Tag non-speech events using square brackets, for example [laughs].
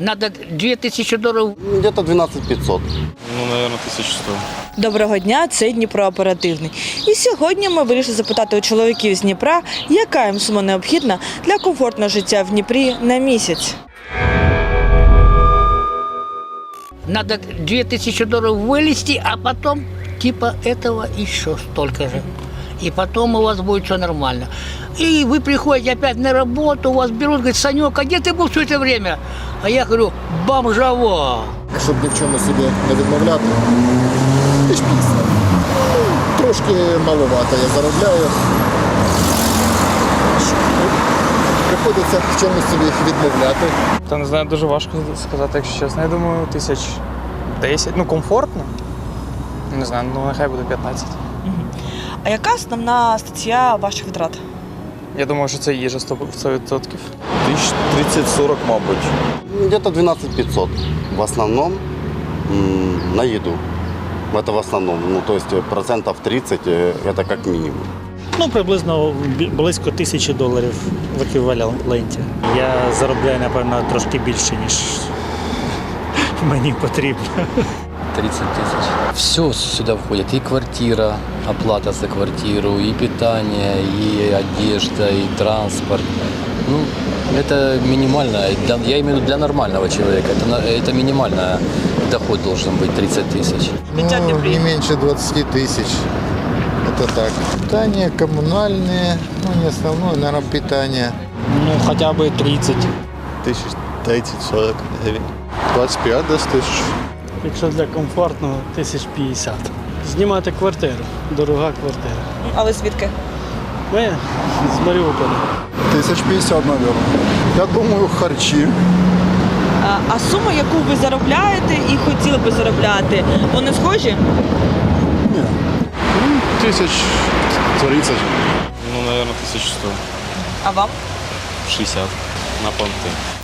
Надо 2000 долларов Где-то 12 500. Ну, наверное, 1100. Доброго дня, це Дніпро оперативний. І сьогодні ми вирішили запитати у чоловіків з Дніпра, яка їм сума необхідна для комфортного життя в Дніпрі на місяць. надо 2000 долларов вылезти, а потом типа этого еще столько же И потом у вас будет все нормально. И вы приходите опять на работу, вас берут, говорят, Санек, а где ты был все это время? А я говорю, бомжово. щоб ні в чому собі не відмовляти. Тисяч 50. Ну, Трошки маловато я заробляю. Приходиться в чомусь собі відмовляти. Та не знаю, дуже важко сказати, якщо чесно. Я думаю, тисяч 10. Ну, комфортно. Не знаю, ну нехай буде 15. А яка основна стаття ваших витрат? Я думаю, що це їжа 100%. Тысяч 30-40, мабуть. Где-то 12 500. В основном м, на еду. Это в основном. Ну, то есть процентов 30 э, это как минимум. Ну, приблизно бі- близько тисячі доларів в еквіваленті. Я заробляю, напевно, трошки більше, ніж [laughs] мені потрібно. 30 тысяч. Все сюда входит. И квартира, оплата за квартиру, и питание, и одежда, и транспорт. Ну, это минимально. Для, я имею в виду для нормального человека. Это, это минимальный доход должен быть 30 тысяч. Ну, не меньше 20 тысяч. Это так. Питание коммунальное, ну не основное, наверное, питание. Ну, хоча б 30. Тисяч 30-40 гривень. 25 десь тисяч. Якщо для комфортного, тисяч 50. Знімати квартиру, дорога квартира. А ви звідки? Ми з Маріуполя. Тисяч 50, мабуть. Я думаю, харчі. А, а сума, яку ви заробляєте і хотіли би заробляти, вони схожі? Ні. Ну, тисяч 30. Ну, наверное, 1100. А вам? 60 на.